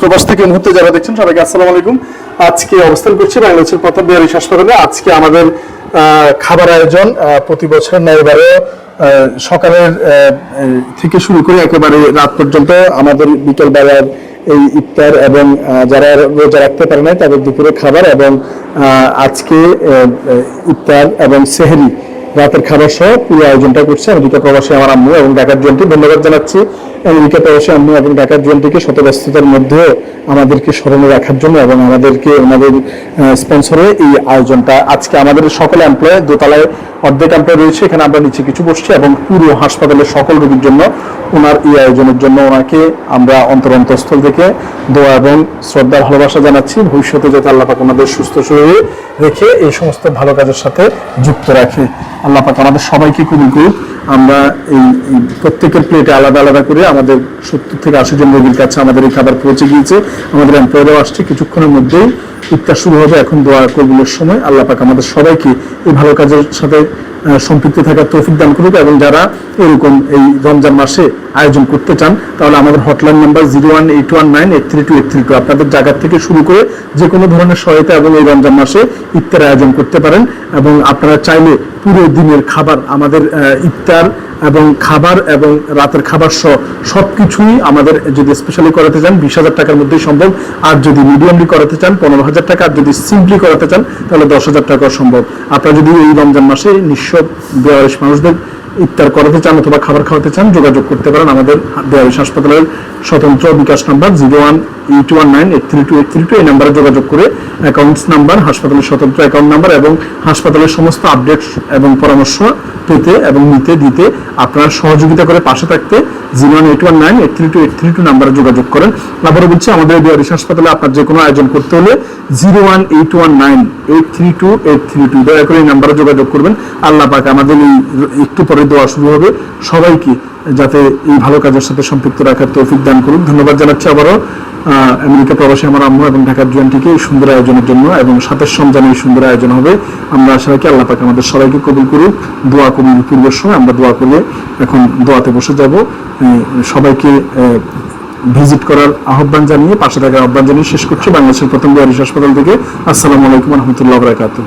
প্রবাস থেকে মুহূর্তে যারা দেখছেন সবাইকে আসসালামু আলাইকুম। আজকে অবস্থান বাংলাদেশের আজকে আমাদের খাবার আয়োজন প্রতি বছর না এবারে সকালের থেকে শুরু করে একেবারে রাত পর্যন্ত আমাদের বিকেল বেলার এই ইফতার এবং যারা রোজা রাখতে পারে না তাদের দুপুরে খাবার এবং আজকে ইফতার এবং সেহরি রাতের খাবার সহ পুরো আয়োজনটা করছে। আমেরিকা প্রবাসী, আমার আম্মু এবং ঢাকার জনটি ধন্যবাদ জানাচ্ছি। আমেরিকা প্রবাসী, আম্মু এবং ঢাকার জনটিকে শত ব্যস্ততার মধ্যেও আমাদেরকে স্মরণে রাখার জন্য এবং আমাদেরকে ওনাদের স্পন্সরে এই আয়োজনটা। আজকে আমাদের সকল এমপ্লয় দোতলায় অর্ধেক এমপ্লয় রয়েছে। এখানে আমরা নিচে কিছু বসছি এবং পুরো হাসপাতালের সকল রোগীর জন্য ওনার এই আয়োজনের জন্য ওনাকে আমরা অন্তর অন্তঃস্থল থেকে দোয়া এবং শ্রদ্ধার ভালোবাসা জানাচ্ছি। ভবিষ্যতে যাতে আল্লাহ পাক ওনাদের সুস্থ শরীরে রেখে এই সমস্ত ভালো কাজের সাথে যুক্ত রাখে। আল্লাহ পাক আমাদের সবাইকে কবুল করুক। আমরা এই প্রত্যেকের প্লেটে আলাদা আলাদা করে আমাদের সত্তর থেকে আশি জন রোগীর কাছে আমাদের এই খাবার পৌঁছে গিয়েছে। আমাদের এমপ্লয়ারও আসছে। কিছুক্ষণের মধ্যেই ইফতার শুরু হবে। এখন দোয়া কবুলের সময়। আল্লাহ পাক আমাদের সবাইকে এই ভালো কাজের সাথে সম্পৃক্ত থাকার তৌফিক দান করুক এবং যারা এরকম এই রমজান মাসে আয়োজন করতে চান, তাহলে আমাদের hotline number zero one eight one nine eight three two eight three two আপনাদের জায়গা থেকে শুরু করে যে কোনো ধরনের সহায়তা এবং এই রমজান মাসে ইফতার আয়োজন করতে পারেন এবং আপনারা চাইলে পুরো দিনের খাবার আমাদের ইফতার এবং খাবার এবং রাতের খাবার সহ সব কিছুই আমাদের যদি স্পেশালি করাতে চান, বিশ হাজার টাকার মধ্যেই সম্ভব। আর যদি মিডিয়ামলি করাতে চান, পনেরো হাজার টাকা যদি সিম্পলি করাতে চান, তাহলে দশ হাজার টাকা সম্ভব। আপনারা যদি এই রমজান মাসে নিঃস্ব বেয়ারিশ মানুষদের ইফতার করাতে চান অথবা খাবার খাওয়াতে চান, যোগাযোগ করতে পারেন আমাদের বেয়ারিশ হাসপাতালের স্বতন্ত্র bKash number zero one eight one nine eight three two eight three two এই নাম্বারে যোগাযোগ করে অ্যাকাউন্টস নাম্বার, হাসপাতালের স্বতন্ত্র অ্যাকাউন্ট নাম্বার এবং হাসপাতালের সমস্ত আপডেট এবং পরামর্শ পেতে এবং নিতে, দিতে আপনারা সহযোগিতা করে পাশে থাকতে zero one eight one nine eight three two eight three two নাম্বারে যোগাযোগ করেন। আবারও বলছি, আমাদের বিহারিস হাসপাতালে আপনার যে কোনো আয়োজন করতে হলে zero one eight one nine eight three two eight three two দয়া করে এই নাম্বারে যোগাযোগ করবেন। আল্লাহ পাক আমাদের এই একটু পরে দেওয়া শুরু হবে। সবাইকে যাতে এই ভালো কাজের সাথে সম্পৃক্ত রাখার তৌফিক দান করুন। ধন্যবাদ জানাচ্ছি আবারও। আমেরিকা প্রবাসী আমার আম্মু এবং ঢাকার জয়ন্তীকে এই সুন্দর আয়োজনের জন্য এবং সাতের সন্ধানে এই সুন্দর আয়োজন হবে। আমরা আশা রাখি আল্লাহ পাক আমাদের সবাইকে কবুল করুক। দোয়া কবুল পূর্বের সময়। আমরা দোয়া করে এখন দোয়াতে বসে যাব। সবাইকে ভিজিট করার আহ্বান জানিয়ে পাশে থাকার আহ্বান জানিয়ে শেষ করছি। বাংলাদেশের প্রথম বিহারিস হাসপাতাল থেকে। আসসালামু আলাইকুম রহমতুল্লাহ বরাকাতুহ।